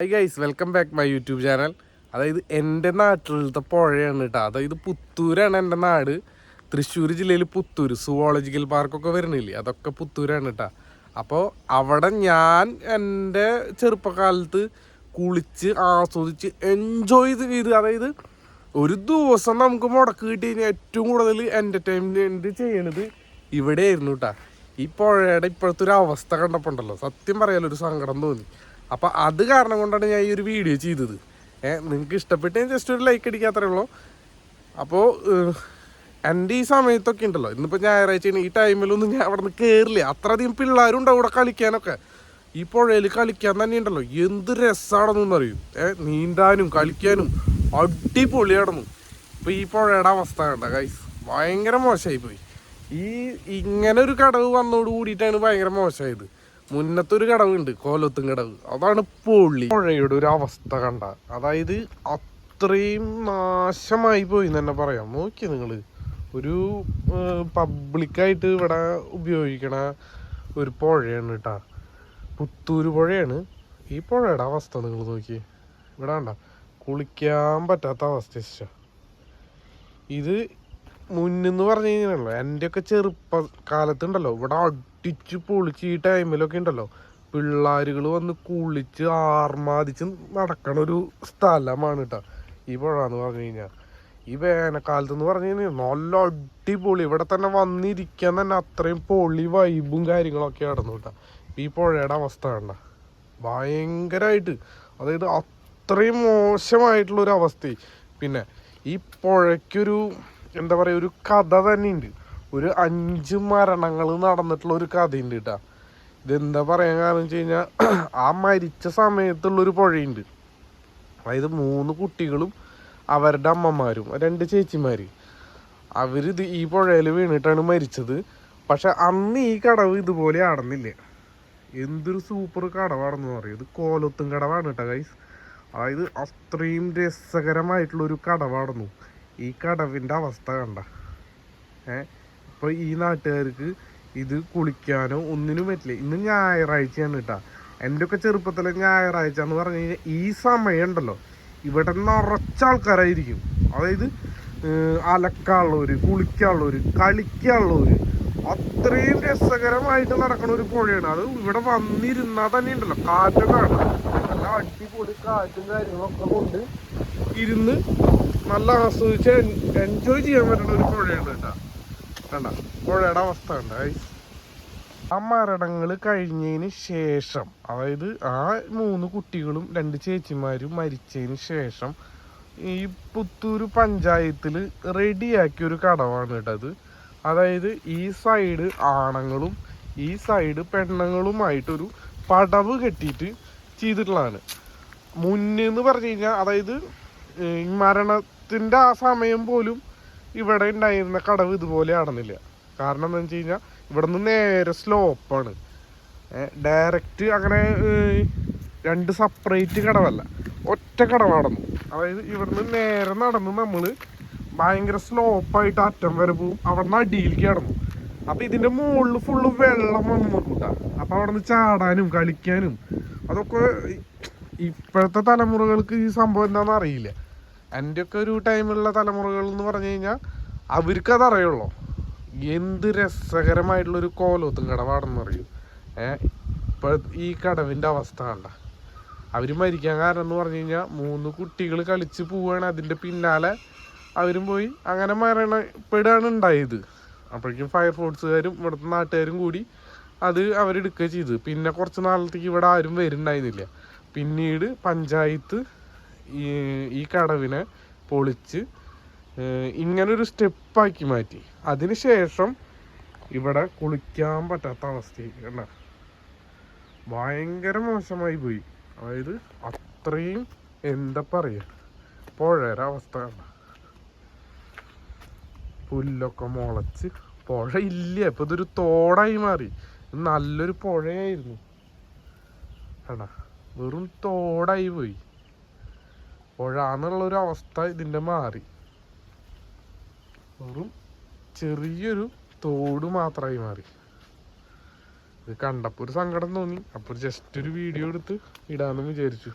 Hi guys welcome back my YouTube channel അതായത് എന്റെ നാട്ടിലത്തെ പുഴയാണ് കേട്ടോ അതായത് പുത്തൂരാണ് എന്റെ നാട്. തൃശ്ശൂർ ജില്ലയിൽ പുത്തൂർ സുവോളജിക്കൽ പാർക്കൊക്കെ വരുന്നില്ലേ അതൊക്കെ പുത്തൂരാണ് കേട്ടോ അപ്പോൾ അവിടെ ഞാൻ എന്റെ ചെറുപ്പകാലത്ത് കുളിച്ച് ആസ്വദിച്ച് എൻജോയ് ചെയ്ത് അതായത് ഒരു ദിവസം നമുക്ക് മുടക്ക് കിട്ടി ഏറ്റവും കൂടുതൽ എന്റർടൈൻമെന്റ് ചെയ്യണത് ഇവിടെയായിരുന്നു കേട്ടോ ഈ പുഴയുടെ ഇപ്പോഴത്തെ ഒരു അവസ്ഥ കണ്ടപ്പോൾ ഉണ്ടല്ലോ സത്യം പറയാലോ ഒരു സങ്കടം തോന്നി. അപ്പം അത് കാരണം കൊണ്ടാണ് ഞാൻ ഈ ഒരു വീഡിയോ ചെയ്തത്. നിങ്ങൾക്ക് ഇഷ്ടപ്പെട്ട് ഞാൻ ജസ്റ്റ് ഒരു ലൈക്ക് അടിക്കാത്രേ ഉള്ളൂ. അപ്പോൾ എന്റെ ഈ സമയത്തൊക്കെ ഉണ്ടല്ലോ ഇന്നിപ്പോൾ ഞായറാഴ്ചയാണ് ഈ ടൈമിലൊന്നും ഞാൻ അവിടെ നിന്ന് കയറില്ല അത്രയധികം ഉണ്ടാവും അവിടെ കളിക്കാനൊക്കെ. ഈ പുഴയിൽ കളിക്കാൻ തന്നെ ഉണ്ടല്ലോ. എന്ത് രസമാണെന്നൊന്നും അറിയും. ഏഹ് നീന്താനും കളിക്കാനും അടിപൊളിയാണെന്നു. ഇപ്പം ഈ പുഴയുടെ അവസ്ഥ കണ്ട ഗൈസ് ഭയങ്കര മോശമായി പോയി ഈ ഇങ്ങനെ ഒരു കടവ് വന്നോട് കൂടിയിട്ടാണ് ഭയങ്കര മോശമായത്. മുന്നത്തെ ഒരു കടവുണ്ട് കോലത്തും കടവ്. അതാണ് പൊള്ളി. പുഴയുടെ ഒരു അവസ്ഥ കണ്ട. അതായത് അത്രയും നാശമായി പോയി തന്നെ പറയാം. നോക്കി നിങ്ങൾ ഒരു പബ്ലിക്കായിട്ട് ഇവിടെ ഉപയോഗിക്കണ ഒരു പുഴയാണ് കേട്ടാ പുത്തൂര് പുഴയാണ്. ഈ പുഴയുടെ അവസ്ഥ നിങ്ങൾ നോക്കി. ഇവിടെ കണ്ട. കുളിക്കാൻ പറ്റാത്ത അവസ്ഥ ഇത് മുന്നെന്ന് പറഞ്ഞു കഴിഞ്ഞാലോ എന്റെയൊക്കെ ചെറുപ്പ കാലത്തുണ്ടല്ലോ ഇവിടെ അടിച്ച് പൊളിച്ച് ഈ ടൈമിലൊക്കെ ഉണ്ടല്ലോ പിള്ളേരുകൾ വന്ന് കുളിച്ച് ആർമാദിച്ച് നടക്കണ ഒരു സ്ഥലമാണ് കേട്ടോ ഈ പുഴ എന്ന് പറഞ്ഞു കഴിഞ്ഞാൽ ഈ വേനൽക്കാലത്ത് എന്ന് പറഞ്ഞു കഴിഞ്ഞാൽ നല്ല അടിപൊളി ഇവിടെ തന്നെ വന്നിരിക്കാൻ തന്നെ അത്രയും പൊളി വൈബും കാര്യങ്ങളൊക്കെ ആയിരുന്നു കേട്ടോ ഈ പുഴയുടെ അവസ്ഥ കണ്ട. ഭയങ്കരമായിട്ട് അതായത് അത്രയും മോശമായിട്ടുള്ളൊരു അവസ്ഥ പിന്നെ ഈ പുഴയ്ക്കൊരു എന്താ പറയുക ഒരു കഥ തന്നെയുണ്ട്. ഒരു അഞ്ച് മരണങ്ങൾ നടന്നിട്ടുള്ള ഒരു കഥയുണ്ട് കേട്ടാ. ഇതെന്താ പറയാൻ കാരണം വെച്ച് കഴിഞ്ഞാൽ ആ മരിച്ച സമയത്തുള്ളൊരു പുഴയുണ്ട്. അതായത് മൂന്ന് കുട്ടികളും അവരുടെ അമ്മമാരും രണ്ട് ചേച്ചിമാർ അവരിത് ഈ പുഴയിൽ വീണിട്ടാണ് മരിച്ചത്. പക്ഷെ അന്ന് ഈ കടവ് ഇതുപോലെ ആടുന്നില്ല. എന്തൊരു സൂപ്പർ കടവാണെന്ന് പറയും. ഇത് കോലത്തും കടവാണ് കേട്ടോ ഗൈസ് അതായത് അത്രയും രസകരമായിട്ടുള്ളൊരു കടവാടുന്നു ഈ കടവിന്റെ അവസ്ഥ കണ്ട. ഏ? ഇപ്പോൾ ഈ നാട്ടുകാർക്ക് ഇത് കുളിക്കാനോ ഒന്നിനും പറ്റില്ല. ഇന്ന് ഞായറാഴ്ചയാണ് കേട്ടാ. എന്റെ ഒക്കെ ചെറുപ്പത്തിലെ ഞായറാഴ്ച എന്ന് പറഞ്ഞു കഴിഞ്ഞാൽ ഈ സമയം ഉണ്ടല്ലോ ഇവിടെ നിറച്ച ആൾക്കാരായിരിക്കും അതായത് അലക്കാനുള്ളവർ കുളിക്കാനുള്ളവർ കളിക്കാനുള്ളവർ അത്രയും രസകരമായിട്ട് നടക്കുന്ന ഒരു പുഴയാണ്. അത് ഇവിടെ വന്നിരുന്നാൽ തന്നെ ഉണ്ടല്ലോ. കാറ്റൊക്കെ നല്ല അടിപൊളി കാറ്റും കാര്യങ്ങളൊക്കെ കൊണ്ട് ഇരുന്ന് നല്ല ആസ്വദിച്ച് എൻജോയ് ചെയ്യാൻ പറ്റുന്ന ഒരു പുഴയാണ് കേട്ടോ. കണ്ട? പുഴയുടെ അവസ്ഥ കണ്ട? ആ മരണങ്ങൾ കഴിഞ്ഞതിന് ശേഷം അതായത് ആ മൂന്ന് കുട്ടികളും രണ്ട് ചേച്ചിമാരും മരിച്ചതിന് ശേഷം ഈ പുത്തൂര് പഞ്ചായത്തിൽ റെഡിയാക്കിയ ഒരു കടവാണ് കേട്ടത് അതായത് ഈ സൈഡ് ആണുങ്ങളും ഈ സൈഡ് പെണ്ണുങ്ങളുമായിട്ടൊരു പടവ് കെട്ടിയിട്ട് ചെയ്തിട്ടുള്ളതാണ്. മുന്നേന്ന് പറഞ്ഞു കഴിഞ്ഞാൽ അതായത് മരണത്തിന്റെ ആ സമയം പോലും ഇവിടെ ഉണ്ടായിരുന്ന കടവ് ഇതുപോലെ ആണെന്നില്ല. കാരണം എന്താണെന്ന് വെച്ച് കഴിഞ്ഞാൽ ഇവിടെ നിന്ന് നേരെ സ്ലോപ്പാണ് ഡയറക്റ്റ് അങ്ങനെ രണ്ട് സെപ്പറേറ്റ് കടവല്ല. ഒറ്റ കടവാടുന്നു അതായത് ഇവിടുന്ന് നേരെ നടന്ന് നമ്മൾ ഭയങ്കര സ്ലോപ്പായിട്ട് അറ്റം വരെ പോവും. അവിടെ നിന്ന് അടിയിലേക്ക് കടന്നു. അപ്പം ഇതിന്റെ മുകളിൽ ഫുള്ള് വെള്ളം വന്നു നോക്കൂട്ടാ അപ്പം അവിടെ നിന്ന് ചാടാനും കളിക്കാനും അതൊക്കെ ഇപ്പോഴത്തെ തലമുറകൾക്ക് ഈ സംഭവം എന്താണെന്ന് അറിയില്ല. എന്റെയൊക്കെ ഒരു ടൈമിലുള്ള തലമുറകൾ എന്ന് പറഞ്ഞു കഴിഞ്ഞാൽ അവർക്കത് അറിയുള്ളൂ. എന്ത് രസകരമായിട്ടുള്ളൊരു കോലോത്തും കടവാടെന്ന് പറയും ഏഹ് ഇപ്പോൾ ഈ കടവിന്റെ അവസ്ഥ കണ്ട. അവർ മരിക്കാൻ കാരണം എന്ന് പറഞ്ഞു കഴിഞ്ഞാൽ മൂന്ന് കുട്ടികൾ കളിച്ച് പോവുകയാണ് അതിന്റെ പിന്നാലെ അവരും പോയി അങ്ങനെ മരണപ്പെടുകയാണ് ഉണ്ടായത് അപ്പോഴേക്കും ഫയർഫോഴ്സുകാരും ഇവിടുത്തെ നാട്ടുകാരും കൂടി അത് അവരെടുക്കുക ചെയ്തു പിന്നെ കുറച്ച് നാളത്തേക്ക് ഇവിടെ ആരും വരുന്നുണ്ടായിരുന്നില്ല. പിന്നീട് പഞ്ചായത്ത് ഈ കടവിനെ പൊളിച്ച് ഇങ്ങനൊരു സ്റ്റെപ്പാക്കി മാറ്റി. അതിനുശേഷം ഇവിടെ കുളിക്കാൻ പറ്റാത്ത അവസ്ഥയായി കണ്ട? ഭയങ്കര മോശമായി പോയി. അതായത് അത്രയും എന്താ പറയുക പുഴയുടെ അവസ്ഥ കണ്ട? പുല്ലൊക്കെ മുളച്ച് പുഴ ഇല്ല ഇപ്പൊ ഇതൊരു തോടായി മാറി. നല്ലൊരു പുഴയായിരുന്നു. കണ്ട? വെറും തോടായി പോയി. പുഴ എന്നുള്ളൊരു അവസ്ഥ ഇതിന്റെ മാറി. വെറും ചെറിയൊരു തോട് മാത്രമായി മാറി. ഇത് കണ്ടപ്പോൾ ഒരു സങ്കടം തോന്നി. അപ്പോൾ ജസ്റ്റ് ഒരു വീഡിയോ എടുത്ത് ഇടാമെന്ന് വിചാരിച്ചു.